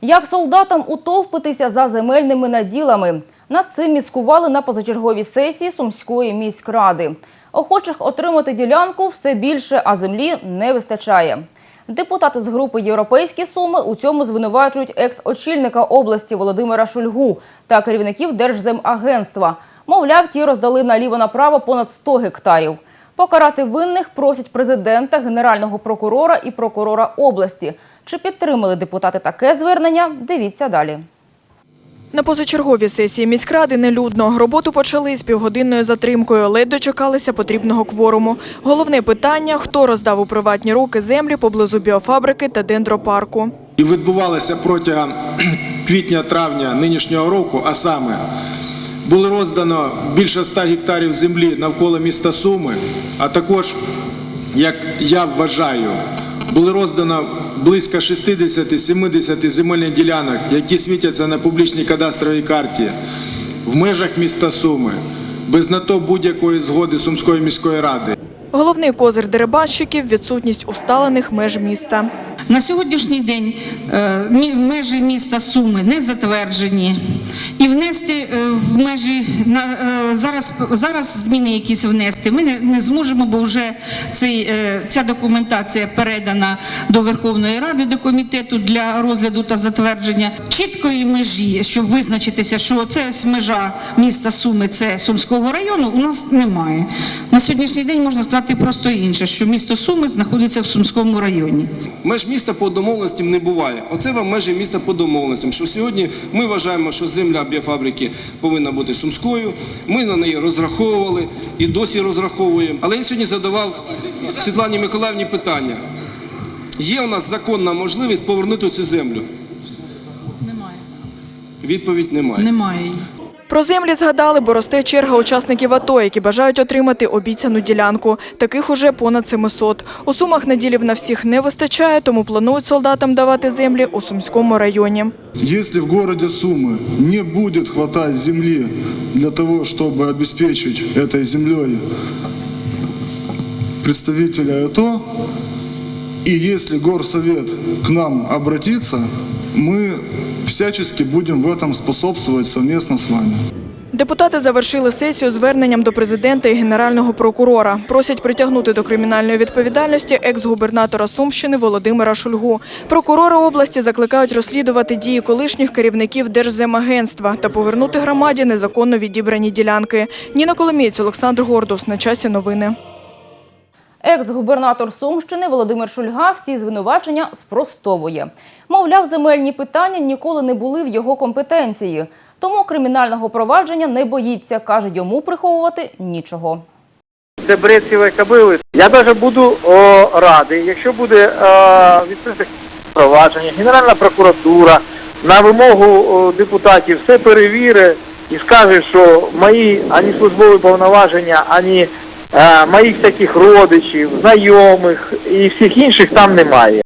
Як солдатам утовпитися за земельними наділами? Над цим міскували на позачерговій сесії Сумської міськради. Охочих отримати ділянку все більше, а землі не вистачає. Депутати з групи Європейські суми у цьому звинувачують екс-очільника області Володимира Шульгу та керівників Держземагентства. Мовляв, ті роздали наліво-направо понад 100 гектарів. Покарати винних просять президента, генерального прокурора і прокурора області. Чи підтримали депутати таке звернення? Дивіться далі. На позачерговій сесії міськради нелюдно. Роботу почали з півгодинною затримкою, ледь дочекалися потрібного кворуму. Головне питання – хто роздав у приватні руки землі поблизу біофабрики та дендропарку. І відбувалося протягом квітня-травня нинішнього року, а саме було роздано більше 100 гектарів землі навколо міста Суми, а також, як я вважаю, було роздано близько 60-70 земельних ділянок, які світяться на публічній кадастровій карті в межах міста Суми, без на то будь-якої згоди Сумської міської ради. Головний козир дерибанщиків – відсутність усталених меж міста. На сьогоднішній день е, межі міста Суми не затверджені. І внести в межі е, зараз, зараз зміни якісь внести. Ми не, не зможемо, бо вже цей, е, ця документація передана до Верховної Ради до комітету для розгляду та затвердження чіткої межі, щоб визначитися, що це ось межа міста Суми, це Сумського району. У нас немає. На сьогоднішній день можна сказати просто інше, що місто Суми знаходиться в Сумському районі. Меж міста по домовленостям не буває. Оце вам межі міста по домовленостям. Що сьогодні ми вважаємо, що земля біофабрики повинна бути сумською. Ми на неї розраховували і досі розраховуємо. Але я сьогодні задавав Світлані Миколаївні питання. Є у нас законна можливість повернути цю землю? Немає. Відповідь немає. Немає. Про землі згадали, бо росте черга учасників АТО, які бажають отримати обіцяну ділянку. Таких уже понад 700. У Сумах наділів на всіх не вистачає, тому планують солдатам давати землі у Сумському районі. Если в городе Сумы не будет хватать земли для того, чтобы обеспечить этой землей представителя АТО, и если горсовет к нам обратится, мы всячески будем в этом способствовать совместно с вами. Депутати завершили сесію зверненням до президента і генерального прокурора. Просять притягнути до кримінальної відповідальності екс-губернатора Сумщини Володимира Шульгу. Прокурори області закликають розслідувати дії колишніх керівників Держземагентства та повернути громаді незаконно відібрані ділянки. Ніна Коломієць, Олександр Гордус. На часі новини. Екс-губернатор Сумщини Володимир Шульга всі звинувачення спростовує. Мовляв, земельні питання ніколи не були в його компетенції. Тому кримінального провадження не боїться, каже, йому приховувати нічого. це бред кобили. Я навіть буду радий, якщо буде відкрите провадження, Генеральна прокуратура на вимогу депутатів все перевірить і скаже, що мої ані службові повноваження, ані моїх таких родичів, знайомих і всіх інших там немає.